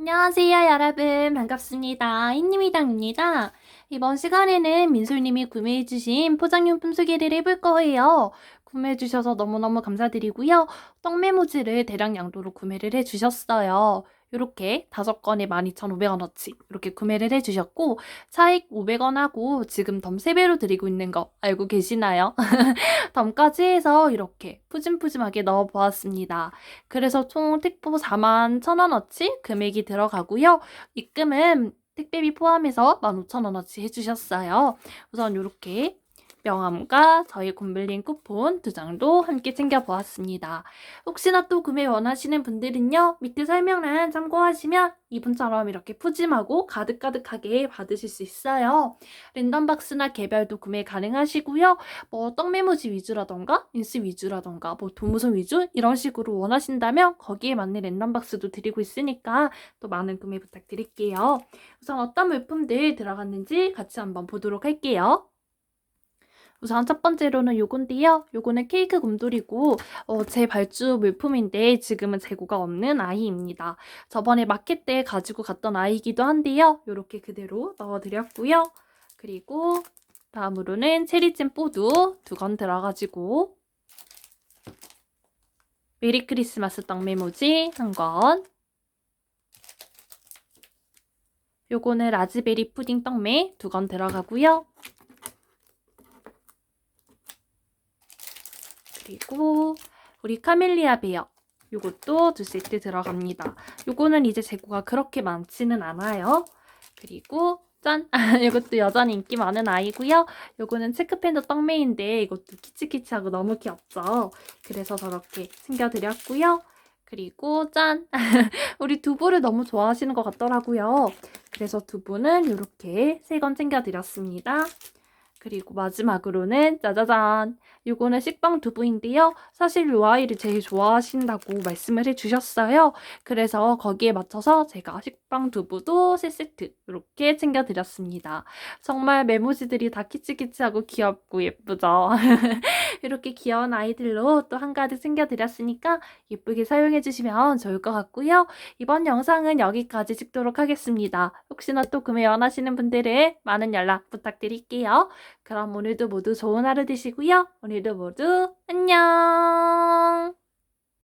안녕하세요, 여러분. 반갑습니다. 흰님이당입니다. 이번 시간에는 민솔님이 구매해주신 포장용품 소개를 해볼 거예요. 구매해주셔서 너무너무 감사드리고요. 떡메모지를 대량 양도로 구매를 해주셨어요. 이렇게 다섯 건에 12,500원어치 이렇게 구매를 해주셨고 차익 500원 하고 지금 덤 3배로 드리고 있는 거 알고 계시나요? 덤까지 해서 이렇게 푸짐푸짐하게 넣어보았습니다. 그래서 총 택보 4만 1,000원어치 금액이 들어가고요. 입금은 택배비 포함해서 15,000원어치 해주셨어요. 우선 이렇게 명함과 저희 곰블린 쿠폰 두 장도 함께 챙겨보았습니다. 혹시나 또 구매 원하시는 분들은요, 밑에 설명란 참고하시면 이분처럼 이렇게 푸짐하고 가득가득하게 받으실 수 있어요. 랜덤박스나 개별도 구매 가능하시고요. 뭐 떡메모지 위주라던가 인스 위주라던가 뭐 도무송 위주 이런 식으로 원하신다면 거기에 맞는 랜덤박스도 드리고 있으니까 또 많은 구매 부탁드릴게요. 우선 어떤 물품들 들어갔는지 같이 한번 보도록 할게요. 우선 첫 번째로는 요건데요. 요거는 케이크 곰돌이고 어, 제 발주 물품인데 지금은 재고가 없는 아이입니다. 저번에 마켓 때 가지고 갔던 아이이기도 한데요. 요렇게 그대로 넣어드렸고요. 그리고 다음으로는 체리잼 뽀두 두 건 들어가지고 메리 크리스마스 떡 메모지 한 건. 요거는 라즈베리 푸딩 떡메 두 건 들어가고요. 그리고 우리 카멜리아 베어 요것도 두 세트 들어갑니다. 요거는 이제 재고가 그렇게 많지는 않아요. 그리고 짠! 이것도 여전히 인기 많은 아이고요. 요거는 체크팬더 떡메인데 이것도 키치키치하고 너무 귀엽죠? 그래서 저렇게 챙겨드렸고요. 그리고 짠! 우리 두부를 너무 좋아하시는 것 같더라고요. 그래서 두부는 이렇게 세 건 챙겨드렸습니다. 그리고 마지막으로는 짜자잔! 요거는 식빵 두부인데요. 사실 요 아이를 제일 좋아하신다고 말씀을 해주셨어요. 그래서 거기에 맞춰서 제가 식빵 두부도 3세트 이렇게 챙겨드렸습니다. 정말 메모지들이 다 키치키치하고 귀엽고 예쁘죠? 이렇게 귀여운 아이들로 또 한가득 챙겨드렸으니까 예쁘게 사용해주시면 좋을 것 같고요. 이번 영상은 여기까지 찍도록 하겠습니다. 혹시나 또 구매 원하시는 분들은 많은 연락 부탁드릴게요. 그럼 오늘도 모두 좋은 하루 되시고요. 오늘도 모두 안녕!